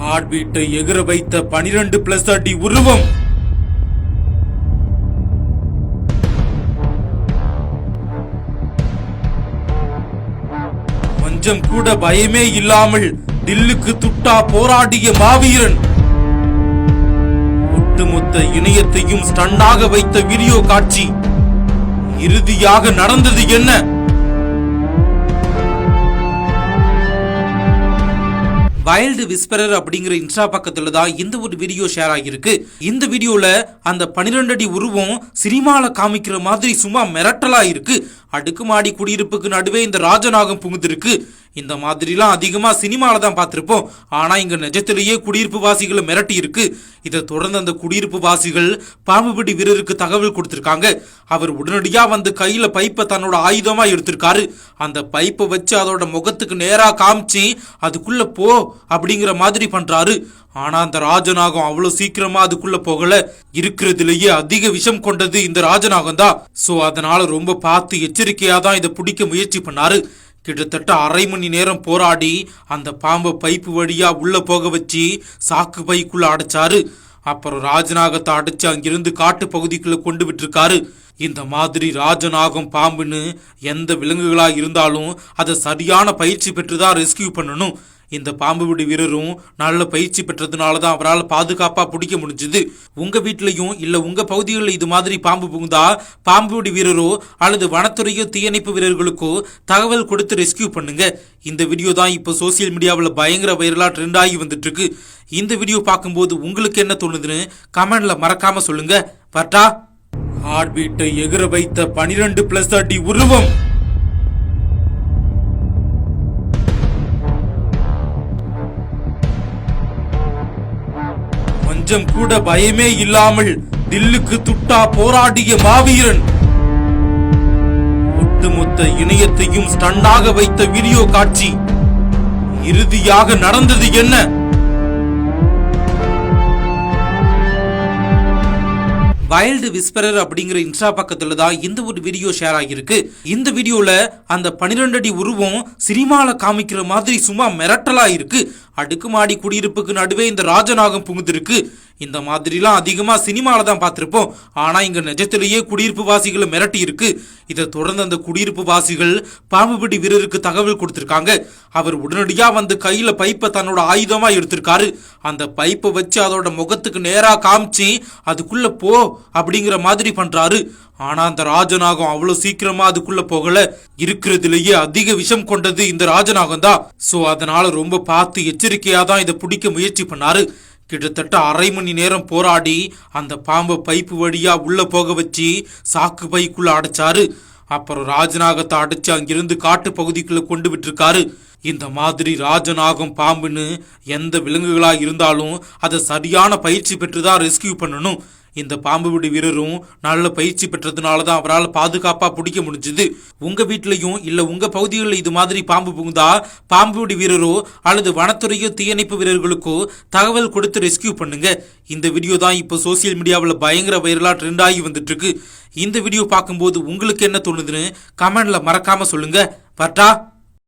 Heart பீட்டை வைத்த பனிரெண்டு plus அடி உருவம். கொஞ்சம் கூட பயமே இல்லாமல் தில்லுக்கு துட்டா போராடிய மாவீரன். ஒட்டுமொத்த இணையத்தையும் ஸ்டண்டாக வைத்த வீடியோ காட்சி. இறுதியாக நடந்தது என்ன? வைல்டு விஸ்பரர் அப்படிங்கிற இன்ஸ்டா பக்கத்துல தான் இந்த ஒரு வீடியோ ஷேர் ஆகியிருக்கு. இந்த வீடியோல அந்த 12 அடி உருவம் சினிமால காமிக்கிற மாதிரி சும்மா மிரட்டலா இருக்கு. அடுக்குமாடி குடியிருப்புக்கு நடுவே இந்த ராஜநாகம் புகுந்திருக்கு. இந்த மாதிரிலாம் அதிகமாக சினிமாவில் தான் பார்த்துருப்போம். ஆனால் இங்கே நிஜத்திலேயே குடியிருப்பு வாசிகளை மிரட்டி இருக்கு. இதை தொடர்ந்து அந்த குடியிருப்பு வாசிகள் பாம்புபிடி வீரருக்கு தகவல் கொடுத்துருக்காங்க. அவர் உடனடியாக வந்து கையில் பைப்பை தன்னோட ஆயுதமாக எடுத்திருக்காரு. அந்த பைப்பை வச்சு அதோட முகத்துக்கு நேராக காமிச்சு அதுக்குள்ளே போ அப்படிங்கிற மாதிரி பண்ணுறாரு ஆனா அந்த ராஜநாகம் அவ்வளவு சீக்கிரமா அதுக்குள்ள போகல. இருக்கிறதுலயே அதிக விஷம் கொண்டது இந்த ராஜநாகம் தான் சோ அதனால ரொம்ப பார்த்து எச்சரிக்கையா தான் இதை பிடிக்க முயற்சி பண்ணாரு. கிட்டத்தட்ட அரை மணி நேரம் போராடி அந்த பாம்பை பைப்பு வழியா உள்ள போக வச்சு சாக்கு பைக்குள்ள அடைச்சாரு. அப்புறம் ராஜநாகத்தை அடைச்சு அங்கிருந்து காட்டு பகுதிக்குள்ள கொண்டு விட்டிருக்காரு. இந்த மாதிரி ராஜநாகம் பாம்புன்னு எந்த விலங்குகளா இருந்தாலும் அதை சரியான பயிற்சி பெற்று தான் ரெஸ்கியூ பண்ணணும். இந்த பாம்பு பிடி வீரரும் நல்ல பயிற்சி பெற்றதுனால தான் அவரால் பாதுகாப்பா பிடிக்க முடிஞ்சது. உங்க வீட்லயும் இல்ல உங்க பகுதிகளில் இது மாதிரி பாம்பு புகுந்தா பாம்பு பிடி வீரரோ அல்லது வனத்துறையோ தீயணைப்பு வீரர்களுக்கோ தகவல் கொடுத்து ரெஸ்கியூ பண்ணுங்க. இந்த வீடியோ தான் இப்போ சோசியல் மீடியாவில் பயங்கர வைரலா ட்ரெண்ட் ஆகி வந்துட்டு இருக்கு இந்த வீடியோ பார்க்கும்போது உங்களுக்கு என்ன தோணுதுன்னு கமெண்ட்ல மறக்காம சொல்லுங்க. பட்டா? ஹார்ட் பீட்டை எகிற வைத்த பனிரெண்டு பிளஸ் அடி உருவம். கொஞ்சம் கூட பயமே இல்லாமல் தில்லுக்கு துட்டா போராடிய மாவீரன். ஒட்டுமொத்த இணையத்தையும் ஸ்டண்டாக வைத்த வீடியோ காட்சி இறுதியாக நடந்தது என்ன? வைல்டு விஸ்பரர் அப்படிங்கிற இன்ஸ்டா பக்கத்துல தான் இந்த ஒரு வீடியோ ஷேர் ஆகியிருக்கு. இந்த வீடியோல அந்த 12 அடி உருவம் சினிமால காமிக்கிற மாதிரி சும்மா மிரட்டலா இருக்கு. அடுக்குமாடி குடியிருப்புக்கு நடுவே இந்த ராஜநாகம் புகுந்திருக்கு. இந்த மாதிரிலாம் அதிகமாக சினிமாவில் தான் பார்த்துருப்போம். ஆனால் இங்கே நிஜத்திலேயே குடியிருப்பு வாசிகளை மிரட்டி இருக்கு. இதை தொடர்ந்து அந்த குடியிருப்பு வாசிகள் பாம்புபிடி வீரருக்கு தகவல் கொடுத்துருக்காங்க. அவர் உடனடியாக வந்து கையில் பைப்பை தன்னோட ஆயுதமாக எடுத்திருக்காரு. அந்த பைப்பை வச்சு அதோட முகத்துக்கு நேராக காமிச்சு அதுக்குள்ளே போ அப்படிங்கிற மாதிரி பண்ணுறாரு ஆனால் அந்த ராஜநாகம் அவ்வளோ சீக்கிரமாக அதுக்குள்ளே போகல. இருக்கிறதுலேயே அதிக விஷம் கொண்டது இந்த ராஜநாகம் தான் ஸோ அதனால் ரொம்ப பார்த்து எச்சரிக்கையாக தான் இதை பிடிக்க முயற்சி பண்ணாரு. கிட்டத்தட்ட அரை மணி நேரம் போராடி அந்த பாம்பை பைப்பு வழியா உள்ள போக வச்சு சாக்கு பைக்குள்ள அடைச்சாரு. அப்புறம் ராஜநாகத்தை அடைச்சு அங்கிருந்து காட்டு பகுதிக்குள்ள கொண்டு விட்டுருக்காரு. இந்த மாதிரி ராஜநாகம் பாம்புன்னு எந்த விலங்குகளா இருந்தாலும் அதை சரியான பயிற்சி பெற்று தான் ரெஸ்கியூ பண்ணணும். இந்த பாம்பு விடு வீரரும் நல்ல பயிற்சி பெற்றதுனால தான் அவரால் பாதுகாப்பாக பிடிக்க முடிஞ்சுது. உங்க வீட்லையும் இல்லை உங்க பகுதிகளில் இது மாதிரி பாம்பு புகுந்தா பாம்பு விடு வீரரோ அல்லது வனத்துறையோ தீயணைப்பு வீரர்களுக்கோ தகவல் கொடுத்து ரெஸ்கியூ பண்ணுங்க. இந்த வீடியோ தான் இப்போ சோசியல் மீடியாவில் பயங்கர வைரலாக ட்ரெண்ட் ஆகி வந்துட்டு இருக்கு இந்த வீடியோ பார்க்கும்போது உங்களுக்கு என்ன தோணுதுன்னு கமெண்ட்ல மறக்காம சொல்லுங்க. பட்டா!